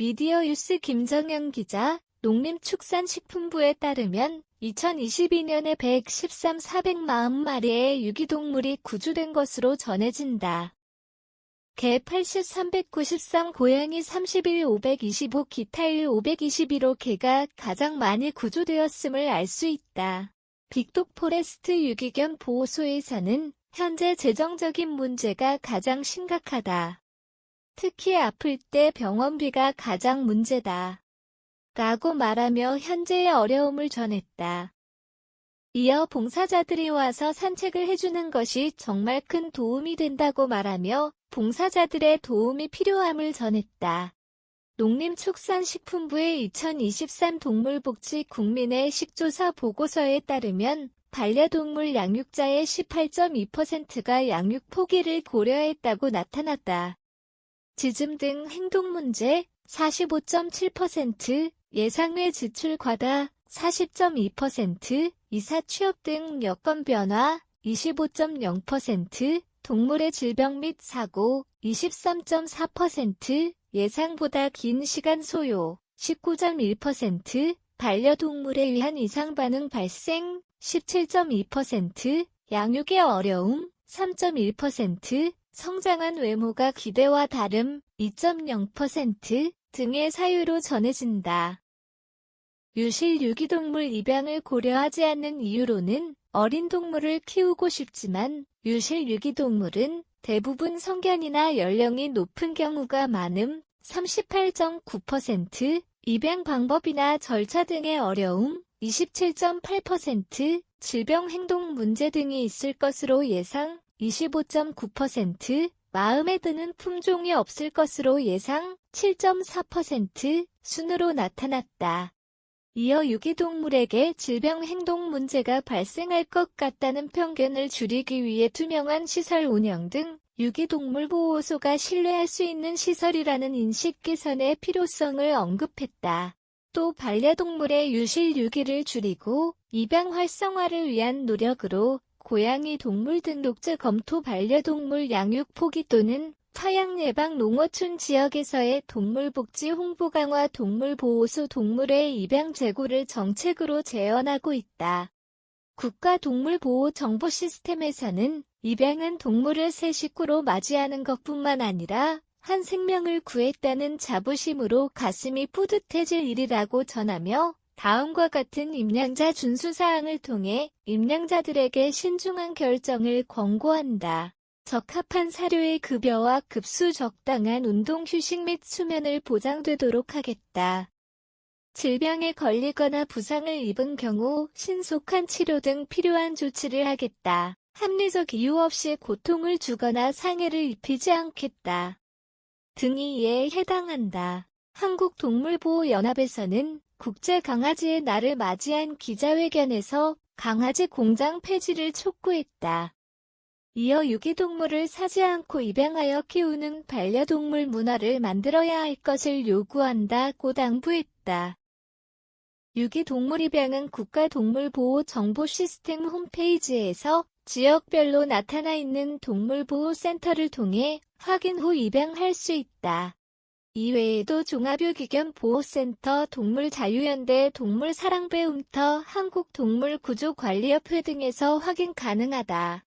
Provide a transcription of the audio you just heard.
미디어유스 김정현 기자, 농림축산식품부에 따르면 2022년에 113, 440마리의 유기동물이 구조된 것으로 전해진다. 개 80, 393, 고양이 31, 525, 기타 1, 521호 개가 가장 많이 구조되었음을 알 수 있다. 빅독 포레스트 유기견 보호소에서는 현재 재정적인 문제가 가장 심각하다. 특히 아플 때 병원비가 가장 문제다. 라고 말하며 현재의 어려움을 전했다. 이어 봉사자들이 와서 산책을 해주는 것이 정말 큰 도움이 된다고 말하며 봉사자들의 도움이 필요함을 전했다. 농림축산식품부의 2023 동물복지 국민의 식조사 보고서에 따르면 반려동물 양육자의 18.2%가 양육 포기를 고려했다고 나타났다. 지즘 등 행동 문제 45.7%, 예상외 지출 과다 40.2%, 이사 취업 등 여건 변화 25.0%, 동물의 질병 및 사고 23.4%, 예상보다 긴 시간 소요 19.1%, 반려동물에 의한 이상 반응 발생 17.2%, 양육의 어려움 3.1%, 성장한 외모가 기대와 다름 2.0% 등의 사유로 전해진다. 유실 유기동물 입양을 고려하지 않는 이유로는 어린 동물을 키우고 싶지만 유실 유기동물은 대부분 성견이나 연령이 높은 경우가 많음 38.9%, 입양 방법이나 절차 등의 어려움 27.8%, 질병 행동 문제 등이 있을 것으로 예상 25.9%, 마음에 드는 품종이 없을 것으로 예상 7.4% 순으로 나타났다. 이어 유기동물에게 질병 행동 문제가 발생할 것 같다는 편견을 줄이기 위해 투명한 시설 운영 등 유기동물 보호소가 신뢰할 수 있는 시설이라는 인식 개선의 필요성을 언급했다. 또 반려동물의 유실 유기를 줄이고 입양 활성화를 위한 노력으로 고양이 동물 등록제 검토 반려동물 양육 포기 또는 파양 예방 농어촌 지역에서의 동물복지 홍보 강화 동물보호소 동물의 입양 재고를 정책으로 제언하고 있다. 국가동물보호 정보 시스템에서는 입양은 동물을 새 식구로 맞이하는 것뿐만 아니라 한 생명을 구했다는 자부심으로 가슴이 뿌듯해질 일이라고 전하며 다음과 같은 임양자 준수사항을 통해 임양자들에게 신중한 결정을 권고한다. 적합한 사료의 급여와 급수 적당한 운동 휴식 및 수면을 보장되도록 하겠다. 질병에 걸리거나 부상을 입은 경우 신속한 치료 등 필요한 조치를 하겠다. 합리적 이유 없이 고통을 주거나 상해를 입히지 않겠다. 등이 이에 해당한다. 한국동물보호연합에서는 국제 강아지의 날을 맞이한 기자회견에서 강아지 공장 폐지를 촉구했다. 이어 유기동물을 사지 않고 입양하여 키우는 반려동물 문화를 만들어야 할 것을 요구한다고 당부했다. 유기동물 입양은 국가동물보호 정보 시스템 홈페이지에서 지역별로 나타나 있는 동물보호센터를 통해 확인 후 입양할 수 있다. 이외에도 종합유기견 보호센터, 동물자유연대, 동물사랑배 움터, 한국동물구조관리협회 등에서 확인 가능하다.